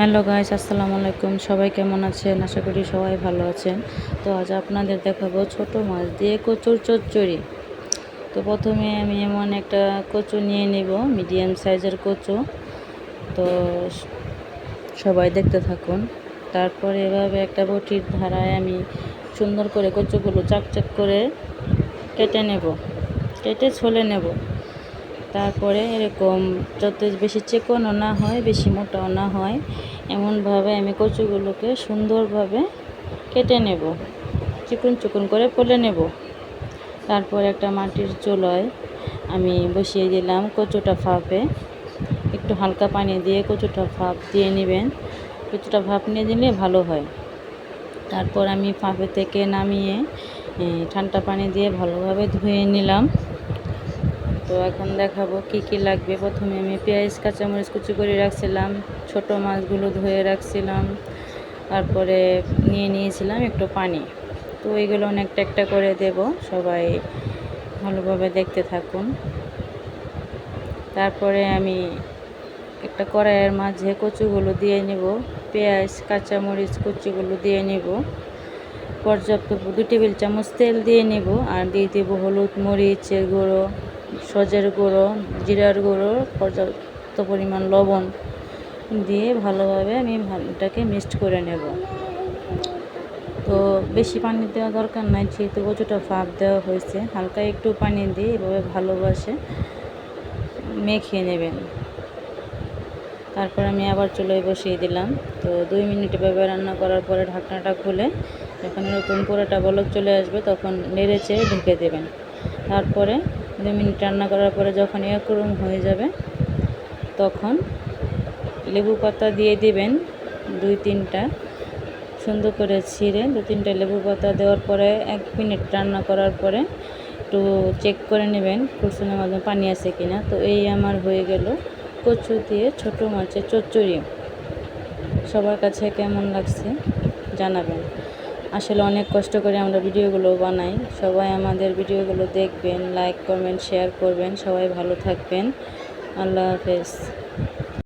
Hello guys, আসসালামু আলাইকুম। সবাই কেমন আছেন? আশা করি সবাই ভালো আছেন। তো আজ আপনাদের দেখাবো ছোট মাছ দিয়ে কচুর চচ্চড়ি। তো প্রথমে আমি এমন একটা কচু নিয়ে নিব, মিডিয়াম সাইজের কচু। তো সবাই দেখতে থাকুন। তারপরে এভাবে একটা বটির ধারায় আমি সুন্দর করে কচুগুলো চাকচাক করে কেটে নেব। কেটে ছলে নেব। তারপরে এরকম যত বেশি চিকনও না হয়, বেশি মোটাও না হয়, এমনভাবে আমি কচুগুলোকে সুন্দরভাবে কেটে নেব। চিকন চিকন করে পলে নেব। তারপর একটা মাটির চুলায় আমি বসিয়ে দিলাম কচুটা ফাঁপে একটু হালকা পানি দিয়ে কচুটা ফাঁপ দিয়ে নেবেন। কচুটা ভাপ নিয়ে দিলে ভালো হয়। তারপর আমি ফাঁপে থেকে নামিয়ে ঠান্ডা পানি দিয়ে ভালোভাবে ধুয়ে নিলাম। তো এখন দেখাবো কি কি লাগবে। প্রথমে আমি পেঁয়াজ, কাঁচামরিচ কুচি করে রাখছিলাম, ছোট মাছগুলো ধুয়ে রাখছিলাম, তারপরে নিয়ে নিয়েছিলাম একটু পানি। তো এইগুলো অনেকটা একটা করে দেব, সবাই ভালোভাবে দেখতে থাকুন। তারপরে আমি একটা কড়াইয়ের মাঝে কচুগুলো দিয়ে নেব, পেঁয়াজ, কাঁচামরিচ কুচিগুলো দিয়ে নেব। পর্যাপ্ত দু টেবিল চামচ তেল দিয়ে নেব, আর দিয়ে দেবো হলুদ মরিচের গুঁড়ো। সজের গুঁড়ো, জিরার গুঁড়ো, পর্যাপ্ত পরিমাণ লবণ দিয়ে ভালোভাবে আমি এটাকে মিক্সড করে নেব। তো বেশি পানি দেওয়া দরকার নাই, যেহেতু কচুটা ফাঁপ দেওয়া হয়েছে, হালকা একটু পানি দিয়ে এভাবে ভালোবাসে মেখে নেবেন। তারপর আমি আবার চুলোয় বসিয়ে দিলাম। তো দুই মিনিট এভাবে রান্না করার পরে ঢাকনাটা খুলে যখন এরকম পুরোটা বলক চলে আসবে, তখন নেড়ে চেড়ে ঢেকে দেবেন। তারপরে দু মিনিট রান্না করার পরে যখন এরকম হয়ে যাবে, তখন লেবু পাতা দিয়ে দিবেন দুই তিনটা। সুন্দর করে ছিঁড়ে দু তিনটা লেবু পাতা দেওয়ার পরে এক মিনিট রান্না করার পরে একটু চেক করে নেবেন কুসুনের মাধ্যমে পানি আছে কিনা। তো এই আমার হয়ে গেল কচু দিয়ে ছোট মাছের চচ্চড়ি। সবার কাছে কেমন লাগছে জানাবেন। আসলে অনেক কষ্ট করে আমরা ভিডিওগুলো বানাই। সবাই আমাদের ভিডিওগুলো দেখবেন লাইক কমেন্ট শেয়ার করবেন। সবাই ভালো থাকবেন। আল্লাহ হাফেজ।